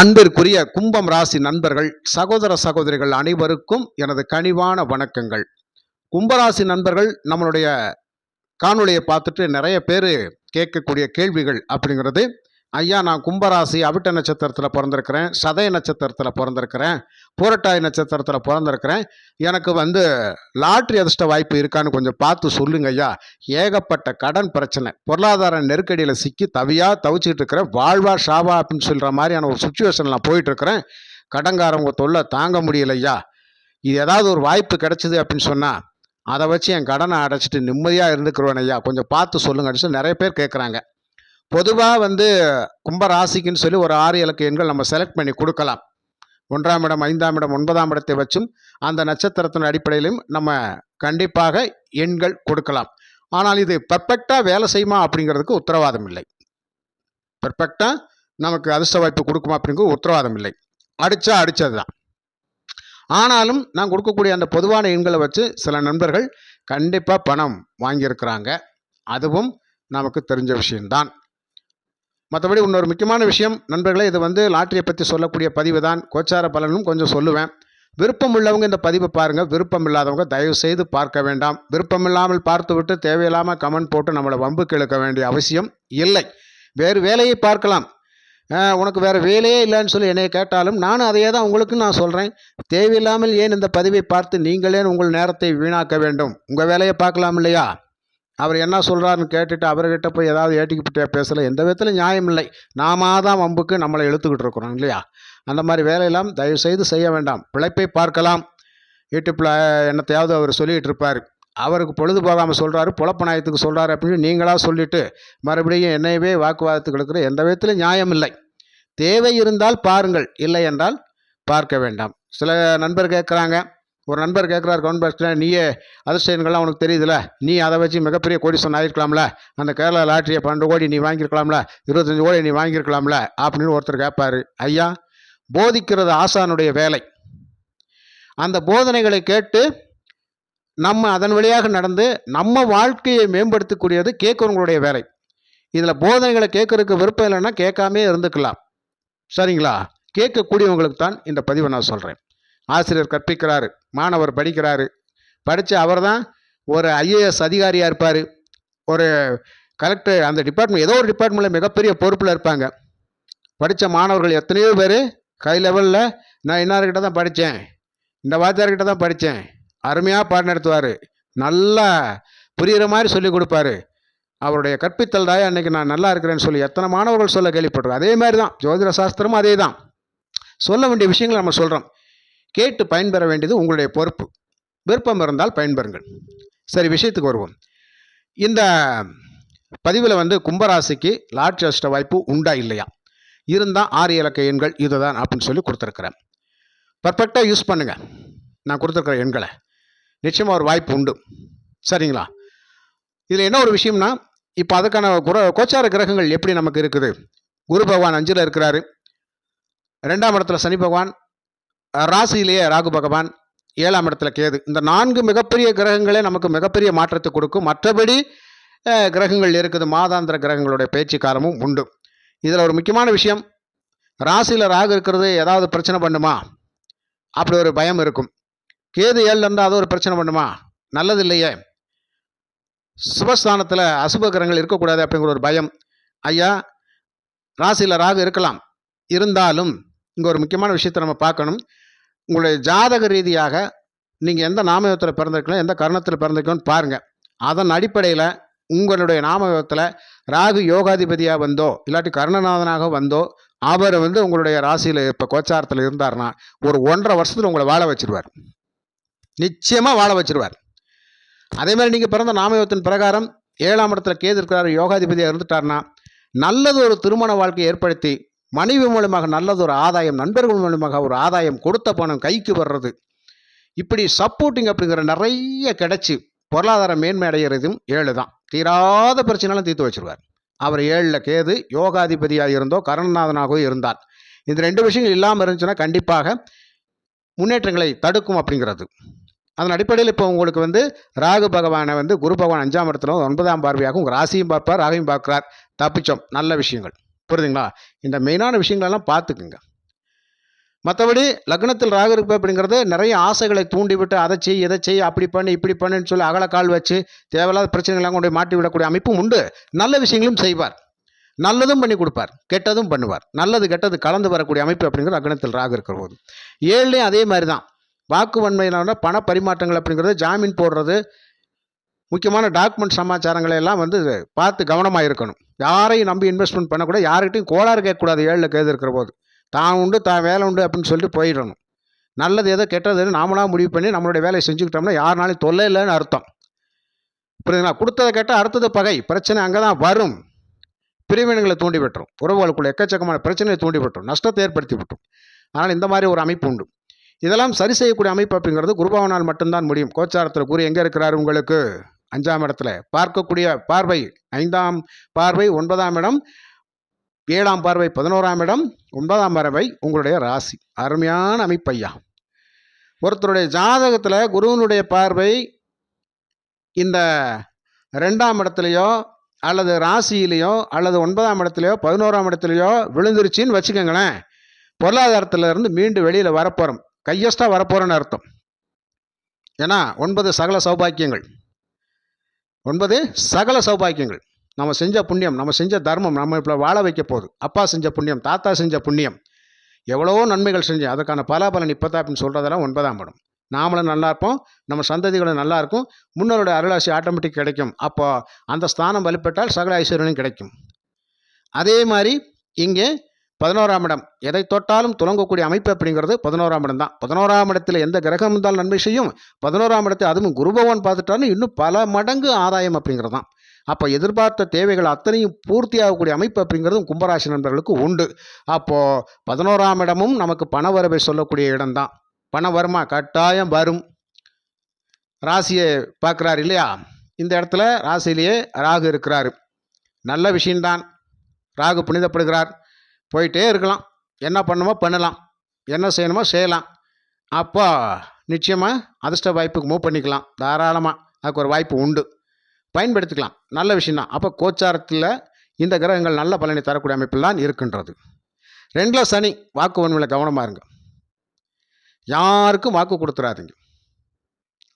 அன்பிற்குரிய கும்பம் ராசி நண்பர்கள் சகோதர சகோதரிகள் அனைவருக்கும் எனது கனிவான வணக்கங்கள். கும்பராசி நண்பர்கள் நம்மளுடைய காணொளியை பார்த்துட்டு நிறைய பேர் கேட்கக்கூடிய கேள்விகள் அப்படிங்கிறது ஐயா நான் கும்பராசி அவிட்ட நட்சத்திரத்தில் பிறந்திருக்கிறேன் சதய நட்சத்திரத்தில் பிறந்திருக்கிறேன் பூரட்டாய் நட்சத்திரத்தில் பிறந்திருக்கிறேன். எனக்கு வந்து லாட்ரி அதிர்ஷ்ட வாய்ப்பு இருக்கான்னு கொஞ்சம் பார்த்து சொல்லுங்க ஐயா. ஏகப்பட்ட கடன் பிரச்சனை. பொருளாதார நெருக்கடியில் சிக்கி தவியாக தவிச்சிட்டு இருக்கிறேன் வாழ்வா ஷாவா அப்படின்னு சொல்கிற மாதிரியான ஒரு சுச்சுவேஷனில் நான் போயிட்டுருக்கிறேன் கடங்காரவங்க கடன்காரவங்க தொல்லை தாங்க முடியல ஐயா. இது ஏதாவது ஒரு வாய்ப்பு கிடைச்சிது அப்படின்னு சொன்னால் அதை வச்சு என் கடனை அடைச்சிட்டு நிம்மதியாக இருந்துக்கிறேன் ஐயா. கொஞ்சம் பார்த்து சொல்லுங்க அப்படின்னு சொல்லி நிறைய பேர் கேட்குறாங்க பொதுவாக வந்து கும்ப ராசிக்குன்னு சொல்லி ஒரு ஆறு இலக்க எண்கள் நம்ம செலக்ட் பண்ணி கொடுக்கலாம். ஒன்றாம் இடம் ஐந்தாம் இடம் ஒன்பதாம் இடத்தை வச்சும் அந்த நட்சத்திரத்தின் அடிப்படையிலும் நம்ம கண்டிப்பாக எண்கள் கொடுக்கலாம். ஆனால் இது பர்ஃபெக்டாக வேலை செய்யுமா அப்படிங்கிறதுக்கு உத்தரவாதம் இல்லை. பர்ஃபெக்டாக நமக்கு அதிர்ஷ்ட வாய்ப்பு கொடுக்குமா அப்படிங்கிறது உத்தரவாதம் இல்லை. அடித்தா அடித்தது தான். ஆனாலும் நான் கொடுக்கக்கூடிய அந்த பொதுவான எண்களை வச்சு சில நண்பர்கள் கண்டிப்பாக பணம் வாங்கியிருக்கிறாங்க. அதுவும் நமக்கு தெரிஞ்ச விஷயம்தான். மற்றபடி இன்னொரு முக்கியமான விஷயம் நண்பர்களே இது வந்து லாட்டரியை பற்றி சொல்லக்கூடிய பதிவு தான். கோச்சார பலனும் கொஞ்சம் சொல்லுவேன். விருப்பம் உள்ளவங்க இந்த பதிவை பாருங்கள் விருப்பம் இல்லாதவங்க தயவு செய்து பார்க்க வேண்டாம். விருப்பம் இல்லாமல் பார்த்து விட்டு தேவையில்லாமல் கமெண்ட் போட்டு நம்மளை வம்புக்கு இழுக்க வேண்டிய அவசியம் இல்லை. வேறு வேலையை பார்க்கலாம். உனக்கு வேறு வேலையே இல்லைன்னு சொல்லி என்னை கேட்டாலும் நானும் அதையே தான் உங்களுக்கு நான் சொல்கிறேன் தேவையில்லாமல் ஏன் இந்த பதிவை பார்த்து நீங்களே உங்கள் நேரத்தை வீணாக்க வேண்டும்? உங்கள் வேலையை பார்க்கலாம் இல்லையா? அவர் என்ன சொல்கிறாருன்னு கேட்டுட்டு அவர்கிட்ட போய் ஏதாவது ஏட்டிக்கிட்டே பேசலை. எந்த விதத்தில் நியாயம் இல்லை. நாம தான் வம்புக்கு நம்மளை இழுத்துக்கிட்டு இருக்கிறோம் இல்லையா? அந்த மாதிரி வேலையெல்லாம் தயவு செய்து செய்ய வேண்டாம். பிழைப்பை பார்க்கலாம். யூடியூப்பில் என்னத்தையாவது அவர் சொல்லிகிட்டு இருப்பார். அவருக்கு பொழுது போகாமல் சொல்கிறாரு புலப்பநாயத்துக்கு சொல்கிறாரு அப்படின்னு நீங்களாக சொல்லிவிட்டு மறுபடியும் என்னையவே வாக்குவாதத்துக்கு எடுக்கிற எந்த விதத்தில் நியாயம் இல்லை. தேவை இருந்தால் பாருங்கள். இல்லை என்றால் பார்க்க வேண்டாம். சில நண்பர் கேட்குறாங்க ஒரு நண்பர் கேட்குறாரு கவுண்ட் பாக்ஸில் நீயே அதிர்ஷ்டங்கள்லாம் உனக்கு தெரியுதுல. நீ அதை வச்சு மிகப்பெரிய கோடீஸ்வரன் ஆகிருக்கலாம்ல அந்த கேரளா லாட்ரியை பன்னெண்டு கோடி நீ வாங்கியிருக்கலாம்ல. இருபத்தஞ்சு கோடி நீ வாங்கியிருக்கலாம்ல. அப்படின்னு ஒருத்தர் கேட்பாரு. ஐயா போதிக்கிறது ஆசானுடைய வேலை. அந்த போதனைகளை கேட்டு நம்ம அதன் வழியாக நடந்து நம்ம வாழ்க்கையை மேம்படுத்தக்கூடியது கேட்குறவங்களுடைய வேலை. இதில் போதனைகளை கேட்கறதுக்கு விருப்பம் இல்லைன்னா கேட்காமே இருந்துக்கலாம். சரிங்களா? கேட்கக்கூடியவங்களுக்கு தான் இந்த பதிவை நான் சொல்கிறேன் ஆசிரியர் கற்பிக்கிறாரு. மாணவர் படிக்கிறாரு. படித்து அவர் தான் ஒரு ஐஏஎஸ் அதிகாரியாக இருப்பார். ஒரு கலெக்டர் அந்த டிபார்ட்மெண்ட் ஏதோ ஒரு டிபார்ட்மெண்ட்டில் மிகப்பெரிய பொறுப்பில் இருப்பாங்க. படித்த மாணவர்கள் எத்தனையோ பேர் கை லெவலில் நான் இன்னார்கிட்ட தான் படித்தேன் இந்த வாத்தியார்கிட்ட தான் படித்தேன் அருமையாக பாடம் நடத்துவார். நல்லா புரிகிற மாதிரி சொல்லி கொடுப்பாரு. அவருடைய கற்பித்தல் தாயா அன்னைக்கு நான் நல்லா இருக்கிறேன்னு சொல்லி எத்தனை மாணவர்கள் சொல்ல கேள்விப்பட்டிருக்கோம். அதே மாதிரி தான் ஜோதிட சாஸ்திரமும் அதே தான் சொல்ல வேண்டிய விஷயங்களை நம்ம சொல்கிறோம் கேட்டு பயன்பெற வேண்டியது உங்களுடைய பொறுப்பு. விருப்பம் இருந்தால் பயன்பெறுங்கள். சரி விஷயத்துக்கு வருவோம். இந்த பதிவில் வந்து கும்பராசிக்கு லாட்ஜ் அஷ்ட வாய்ப்பு உண்டா இல்லையா? இருந்தால் ஆறு இலக்க எண்கள் இதுதான் அப்படின்னு சொல்லி கொடுத்துருக்குறேன். பர்ஃபெக்டாக யூஸ் பண்ணுங்கள் நான் கொடுத்துருக்குற எண்களை. நிச்சயமாக ஒரு வாய்ப்பு உண்டு. சரிங்களா? இதில் என்ன ஒரு விஷயம்னா இப்போ அதுக்கான குர கோச்சார கிரகங்கள் எப்படி நமக்கு இருக்குது? குரு பகவான் அஞ்சில் இருக்கிறாரு. ரெண்டாம் இடத்துல சனி பகவான் ராசியிலேயே ராகு பகவான் ஏழாம் இடத்துல கேது. இந்த நான்கு மிகப்பெரிய கிரகங்களே நமக்கு மிகப்பெரிய மாற்றத்தை கொடுக்கும். மற்றபடி கிரகங்கள் இருக்குது. மாதாந்திர கிரகங்களுடைய பேச்சு காலமும் உண்டு. இதில் ஒரு முக்கியமான விஷயம் ராசியில் ராகு இருக்கிறது ஏதாவது பிரச்சனை பண்ணுமா? அப்படி ஒரு பயம் இருக்கும். கேது ஏழில் இருந்தால் அது ஒரு பிரச்சனை பண்ணுமா? நல்லது இல்லையே. சுபஸ்தானத்தில் அசுப கிரகங்கள் இருக்கக்கூடாது அப்படிங்கிற ஒரு பயம். ஐயா ராசியில் ராகு இருக்கலாம். இருந்தாலும் இங்கே ஒரு முக்கியமான விஷயத்தை நம்ம பார்க்கணும். உங்களுடைய ஜாதக ரீதியாக நீங்கள் எந்த நாமயோகத்தில் பிறந்திருக்கலாம் எந்த கரணத்தில் பிறந்திருக்கோன்னு பாருங்கள் அதன் அடிப்படையில் உங்களுடைய நாமயோகத்தில் ராகு யோகாதிபதியாக வந்தோ இல்லாட்டி கர்ணநாதனாக வந்தோ அவர் வந்து உங்களுடைய ராசியில் இப்போ கோச்சாரத்தில் இருந்தார்னா ஒரு ஒன்றரை வருஷத்தில் உங்களை வாழ வச்சிருவார். நிச்சயமாக வாழ வச்சிருவார். அதே மாதிரி நீங்கள் பிறந்த நாமயோகத்தின் பிரகாரம் ஏழாம் இடத்துல கேது இருக்கிறார் யோகாதிபதியாக இருந்துட்டார்னா நல்லது ஒரு திருமண வாழ்க்கையை ஏற்படுத்தி மனைவி மூலமாக நல்லது ஒரு ஆதாயம் நண்பர்கள் மூலமாக ஒரு ஆதாயம் கொடுத்த பணம் கைக்கு வர்றது. இப்படி சப்போர்ட்டிங் அப்படிங்கிற நிறைய கிடைச்சி பொருளாதார மேன்மை அடைகிறதும் ஏழு தான். தீராத பிரச்சனைலாம் தீர்த்து வச்சிருவார். அவர் ஏழில் கேது யோகாதிபதியாக இருந்தோ கருணநாதனாகவோ இருந்தால் இந்த ரெண்டு விஷயங்கள் இல்லாமல் இருந்துச்சுன்னா கண்டிப்பாக முன்னேற்றங்களை தடுக்கும் அப்படிங்கிறது. அதன் அடிப்படையில் இப்போ உங்களுக்கு வந்து ராகு பகவானை வந்து குரு பகவான் அஞ்சாம் இடத்துல ஒன்பதாம் பார்வையாகவும் உங்கள் ராசியும் பார்ப்பார் ராகையும் பார்க்குறார். தப்பிச்சோம். நல்ல விஷயங்கள். புரியுதுங்களா? இந்த மெயினான விஷயங்களெல்லாம் பார்த்துக்குங்க. மற்றபடி லக்னத்தில் ராகு இருக்கு அப்படிங்கிறது நிறைய ஆசைகளை தூண்டிவிட்டு அதை செய் இதை செய் அப்படி பண்ணு இப்படி பண்ணுன்னு சொல்லி அகலக்கால் வச்சு தேவையில்லாத பிரச்சனைகள்லாம் கொண்டு போய் மாட்டி விடக்கூடிய அமைப்பும் உண்டு. நல்ல விஷயங்களும் செய்வார். நல்லதும் பண்ணி கொடுப்பார். கெட்டதும் பண்ணுவார். நல்லது கெட்டது கலந்து வரக்கூடிய அமைப்பு அப்படிங்கிறது லக்னத்தில் ராகு இருக்கிற போது. ஏழுலேயும் அதே மாதிரி தான். வாக்கு வன்மையிலான பண பரிமாற்றங்கள் அப்படிங்கிறது ஜாமீன் போடுறது முக்கியமான டாக்குமெண்ட் சமாச்சாரங்களை எல்லாம் வந்து பார்த்து கவனமாக இருக்கணும் யாரையும் நம்பி இன்வெஸ்ட்மெண்ட் பண்ணக்கூடாது யார்கிட்டையும் கோளாறு கேட்கக்கூடாது ஏழில் கேது இருக்கிற போது. தான் உண்டு தான் வேலை உண்டு அப்படின்னு சொல்லிட்டு போயிடணும். நல்லது எதோ கெட்டது எது நாமளாக முடிவு பண்ணி நம்மளுடைய வேலையை செஞ்சுக்கிட்டோம்னா யாருனாலும் தொல்லை இல்லைன்னு அர்த்தம். புரியுதுங்களா? கொடுத்ததை கேட்டால் அடுத்தது பகை. பிரச்சனை அங்கே தான் வரும். பிரிவினங்களை தூண்டி விட்டுரும். உறவுகளுக்குள்ள எக்கச்சக்கமான பிரச்சனையை தூண்டி விட்டுரும். நஷ்டத்தை ஏற்படுத்தி விட்டுரும். அதனால் இந்த மாதிரி ஒரு அமைப்பு உண்டு. இதெல்லாம் சரி செய்யக்கூடிய அமைப்பு அப்படிங்கிறது குருபவனால் மட்டும்தான் முடியும். கோச்சாரத்தில் குரு எங்கே இருக்கிறார் உங்களுக்கு? அஞ்சாம் இடத்துல. பார்க்கக்கூடிய பார்வை ஐந்தாம் பார்வை ஒன்பதாம் இடம். ஏழாம் பார்வை பதினோராம் இடம். ஒன்பதாம் பார்வை உங்களுடைய ராசி. அருமையான அமைப்பையா. ஒருத்தருடைய ஜாதகத்தில் குருவனுடைய பார்வை இந்த ரெண்டாம் இடத்துலையோ அல்லது ராசியிலையோ அல்லது ஒன்பதாம் இடத்துலையோ பதினோராம் இடத்துலையோ விழுந்துருச்சின்னு வச்சுக்கோங்களேன். பொருளாதாரத்திலிருந்து மீண்டு வெளியில் வரப்போகிறோம் கையஸ்டாக வரப்போகிறோன்னு அர்த்தம். ஏன்னா ஒன்பது சகல சௌபாக்கியங்கள். ஒன்பது சகல சௌபாக்கியங்கள். நம்ம செஞ்ச புண்ணியம் நம்ம செஞ்ச தர்மம் நம்ம இப்போ வாழ வைக்க போகுது. அப்பா செஞ்ச புண்ணியம் தாத்தா செஞ்ச புண்ணியம். எவ்வளவோ நன்மைகள் செஞ்சேன் அதுக்கான பலாபலன் இப்போ தான் அப்படின்னு சொல்கிறதெல்லாம் ஒன்பதாம் படம். நாமளும் நல்லா இருப்போம் நம்ம சந்ததிகளும் நல்லா இருக்கும் முன்னோருடைய அருளாசி ஆட்டோமேட்டிக் கிடைக்கும். அப்போ அந்த ஸ்தானம் வலுப்பட்டால் சகல ஐஸ்வர்யனும் கிடைக்கும். அதே மாதிரி இங்கே பதினோராம் இடம். எதை தொட்டாலும் துலங்கக்கூடிய அமைப்பு அப்படிங்கிறது பதினோராம் இடம் தான். பதினோராம் இடத்துல எந்த கிரகம் இருந்தாலும் நன்மை செய்யும். பதினோராம் இடத்தை அதுவும் குருபவன் பார்த்துட்டாலும் இன்னும் பல மடங்கு ஆதாயம் அப்படிங்கிறது தான். அப்போ எதிர்பார்த்த தேவைகள் அத்தனையும் பூர்த்தியாகக்கூடிய அமைப்பு அப்படிங்கிறதும் கும்பராசி நண்பர்களுக்கு உண்டு. அப்போது பதினோராம் இடமும் நமக்கு பண வரவை சொல்லக்கூடிய இடம்தான் பணம் வருமா? கட்டாயம் வரும். ராசியை பார்க்குறாரு இல்லையா? இந்த இடத்துல ராசியிலேயே ராகு இருக்கிறாரு. நல்ல விஷயம்தான். ராகு புனிதப்படுகிறார். போயிட்டே இருக்கலாம். என்ன பண்ணுமோ பண்ணலாம். என்ன செய்யணுமோ செய்யலாம். அப்போ நிச்சயமாக அதிர்ஷ்ட வாய்ப்புக்கு மூவ் பண்ணிக்கலாம். தாராளமாக அதுக்கு ஒரு வாய்ப்பு உண்டு. பயன்படுத்திக்கலாம். நல்ல விஷயம்தான். அப்போ கோச்சாரத்தில் இந்த கிரகங்கள் நல்ல பலனை தரக்கூடிய அமைப்பில் தான் இருக்கின்றது. ரெண்டில் சனி வாக்கு வன்மையில் கவனமாக இருங்க. யாருக்கும் வாக்கு கொடுத்துறாதீங்க.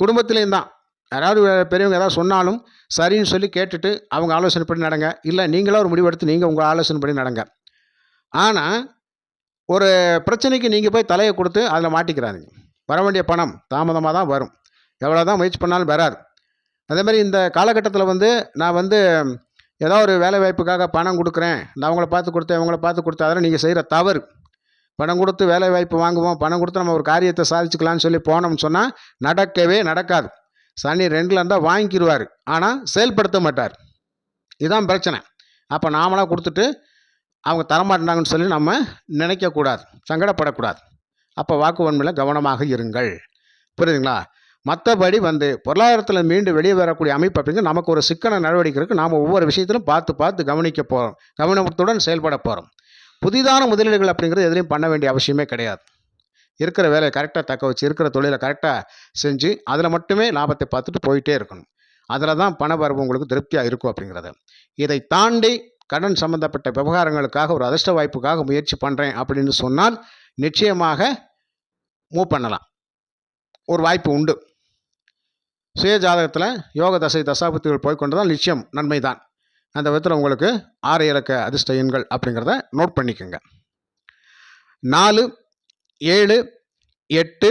குடும்பத்திலையும் தான். யாராவது பெரியவங்க ஏதாவது சொன்னாலும் சரின்னு சொல்லி கேட்டுட்டு அவங்க ஆலோசனை பண்ணி நடங்க. இல்லை நீங்களாக ஒரு முடிவெடுத்து நீங்கள் உங்கள் ஆலோசனை பண்ணி நடங்க. ஆனால் ஒரு பிரச்சனைக்கு நீங்கள் போய் தலையை கொடுத்து அதில் மாட்டிக்கிறாதீங்க. வர வேண்டிய பணம் தாமதமாக தான் வரும். எவ்வளோ தான் முயற்சி பண்ணாலும் வராது. அதே மாதிரி இந்த காலகட்டத்தில் வந்து நான் வந்து ஏதோ ஒரு வேலை வாய்ப்புக்காக பணம் கொடுக்குறேன். நான் அவங்கள பார்த்து கொடுத்தேன் இவங்கள பார்த்து கொடுத்தேன். அதெல்லாம் நீங்கள் செய்கிற தவறு. பணம் கொடுத்து வேலை வாய்ப்பு வாங்குவோம் பணம் கொடுத்து நம்ம ஒரு காரியத்தை சாதிச்சுக்கலாம்னு சொல்லி போனோம்னு சொன்னால் நடக்கவே நடக்காது. சனி ரெண்டில் இருந்தால் வாங்கிக்கிடுவார் ஆனால் செயல்படுத்த மாட்டார். இதுதான் பிரச்சனை. அப்போ நாமளாக கொடுத்துட்டு அவங்க தரமாட்டாங்கன்னு சொல்லி நம்ம நினைக்கக்கூடாது சங்கடப்படக்கூடாது. அப்போ வாக்கு வன்மையில் கவனமாக இருங்கள். புரியுதுங்களா? மற்றபடி வந்து பொருளாதாரத்தில் மீண்டு வெளியே வரக்கூடிய அமைப்பு அப்படிங்கிறது நமக்கு ஒரு சிக்கன நடவடிக்கை இருக்குது நாம் ஒவ்வொரு விஷயத்திலும் பார்த்து பார்த்து கவனிக்க போகிறோம் கவனத்துடன் செயல்பட போகிறோம் புதிதான முதலீடுகள் அப்படிங்கிறது எதுலையும் பண்ண வேண்டிய அவசியமே கிடையாது. இருக்கிற வேலையை கரெக்டாக தக்க வச்சு இருக்கிற தொழிலை கரெக்டாக செஞ்சு அதில் மட்டுமே லாபத்தை பார்த்துட்டு போயிட்டே இருக்கணும். அதில் தான் பண வரவு உங்களுக்கு திருப்தியாக இருக்கும் அப்படிங்கிறது. இதை தாண்டி கடன் சம்பந்தப்பட்ட விவகாரங்களுக்காக ஒரு அதிர்ஷ்ட வாய்ப்புக்காக முயற்சி பண்ணுறேன் அப்படின்னு சொன்னால் நிச்சயமாக மூவ் பண்ணலாம். ஒரு வாய்ப்பு உண்டு. சுய ஜாதகத்தில் யோக தசை தசாபுத்திகள் போய்க்கொண்டு தான் நிச்சயம் நன்மை தான். அந்த விதத்தில் உங்களுக்கு ஆறு இலக்க அதிர்ஷ்ட எண்கள் அப்படிங்கிறத நோட் பண்ணிக்கோங்க. நாலு ஏழு எட்டு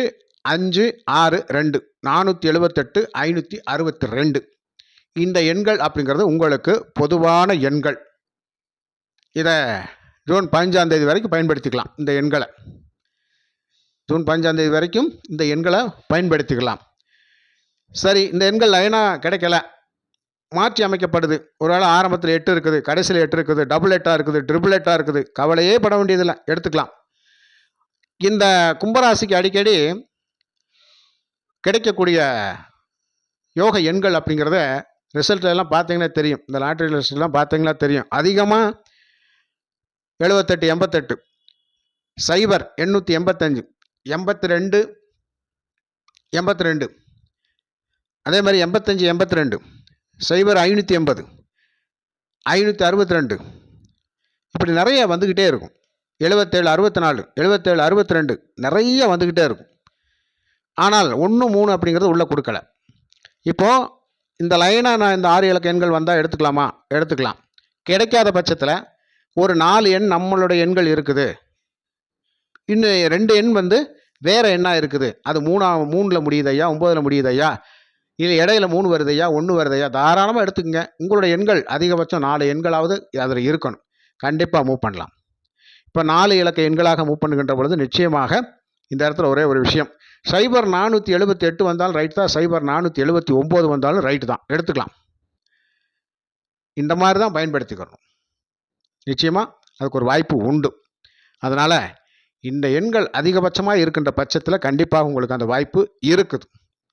அஞ்சு ஆறு ரெண்டு நானூற்றி எழுபத்தெட்டு ஐநூற்றி அறுபத்தி ரெண்டு. இந்த எண்கள் அப்படிங்கிறது உங்களுக்கு பொதுவான எண்கள். இதை ஜூன் பதினஞ்சாம் தேதி வரைக்கும் பயன்படுத்திக்கலாம் இந்த எண்களை. ஜூன் பதினஞ்சாம் தேதி வரைக்கும் இந்த எண்களை பயன்படுத்திக்கலாம். சரி இந்த எண்கள் லைனாக கிடைக்கல. மாற்றி அமைக்கப்படுது. ஒருவேளை ஆரம்பத்தில் எட்டு இருக்குது கடைசியில் எட்டு இருக்குது டபுள் எட்டாக இருக்குது ட்ரிபிள் எட்டாக இருக்குது கவலையே பட வேண்டியதில்லை எடுத்துக்கலாம். இந்த கும்பராசிக்கு அடிக்கடி கிடைக்கக்கூடிய யோக எண்கள் அப்படிங்கிறத ரிசல்ட்லாம் எல்லாம் பார்த்தீங்கன்னா தெரியும். இந்த லாட்ரி ரிசல்ட்லாம் பார்த்தீங்கன்னா தெரியும். அதிகமாக எழுபத்தெட்டு எண்பத்தெட்டு. சைபர் எண்ணூற்றி எண்பத்தஞ்சு. எண்பத்தி ரெண்டு எண்பத்தி ரெண்டு அதே மாதிரி எண்பத்தஞ்சு எண்பத்தி ரெண்டு சைபர் ஐநூற்றி எண்பது. ஐநூற்றி அறுபத்தி ரெண்டு இப்படி நிறைய வந்துக்கிட்டே இருக்கும். எழுபத்தேழு அறுபத்தி நாலு எழுபத்தேழு அறுபத்தி ரெண்டு நிறைய வந்துக்கிட்டே இருக்கும். ஆனால் ஒன்று மூணு அப்படிங்கிறது உள்ளே கொடுக்கல. இப்போது இந்த லைனாக நான் இந்த ஆறு இலக்க எண்கள் வந்தால் எடுத்துக்கலாமா? எடுத்துக்கலாம். கிடைக்காத பட்சத்தில் ஒரு நாலு எண் நம்மளுடைய எண்கள் இருக்குது. இன்னும் ரெண்டு எண் வந்து வேறு எண்ணாக இருக்குது. அது மூணா மூணில் முடியுதையா ஒம்போதில் முடியுதையா இல்லை இடையில மூணு வருதையா ஒன்று வருதையா தாராளமாக எடுத்துக்கங்க. உங்களுடைய எண்கள் அதிகபட்சம் நாலு எண்களாவது அதில் இருக்கணும். கண்டிப்பாக மூவ் பண்ணலாம். இப்போ நாலு இலக்க எண்களாக மூவ் பண்ணுகின்ற பொழுது நிச்சயமாக இந்த இடத்துல ஒரே ஒரு விஷயம். சைபர் நானூற்றி எழுபத்தி எட்டு வந்தாலும் ரைட் தான். சைபர் நானூற்றி எழுபத்தி ஒம்பது வந்தாலும் ரைட்டு தான். எடுத்துக்கலாம். இந்த மாதிரி தான் பயன்படுத்திக்கிறணும் நிச்சயமாக அதுக்கு ஒரு வாய்ப்பு உண்டு. அதனால் இந்த எண்கள் அதிகபட்சமாக இருக்கின்ற பட்சத்தில் கண்டிப்பாக உங்களுக்கு அந்த வாய்ப்பு இருக்குது.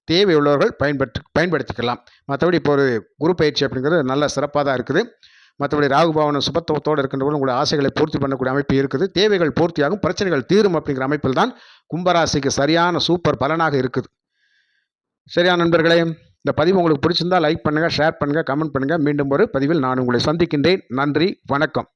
தேவையுள்ளவர்கள் பயன்பட்டு பயன்படுத்திக்கலாம். மற்றபடி இப்போ ஒரு குரு பயிற்சி அப்படிங்கிறது நல்ல சிறப்பாக தான் இருக்குது. மற்றபடி ராகு சுபத்துவத்தோடு இருக்கின்றபோது உங்களுடைய ஆசைகளை பூர்த்தி பண்ணக்கூடிய அமைப்பு இருக்குது. தேவைகள் பூர்த்தியாகும் பிரச்சனைகள் தீரும் அப்படிங்கிற அமைப்பில் தான் கும்பராசிக்கு சரியான சூப்பர் பலனாக இருக்குது. சரியா நண்பர்களே இந்த பதிவு உங்களுக்கு பிடிச்சிருந்தா லைக் பண்ணுங்கள் ஷேர் பண்ணுங்கள் கமெண்ட் பண்ணுங்கள் மீண்டும் ஒரு பதிவில் நான் உங்களை சந்திக்கின்றேன். நன்றி வணக்கம்.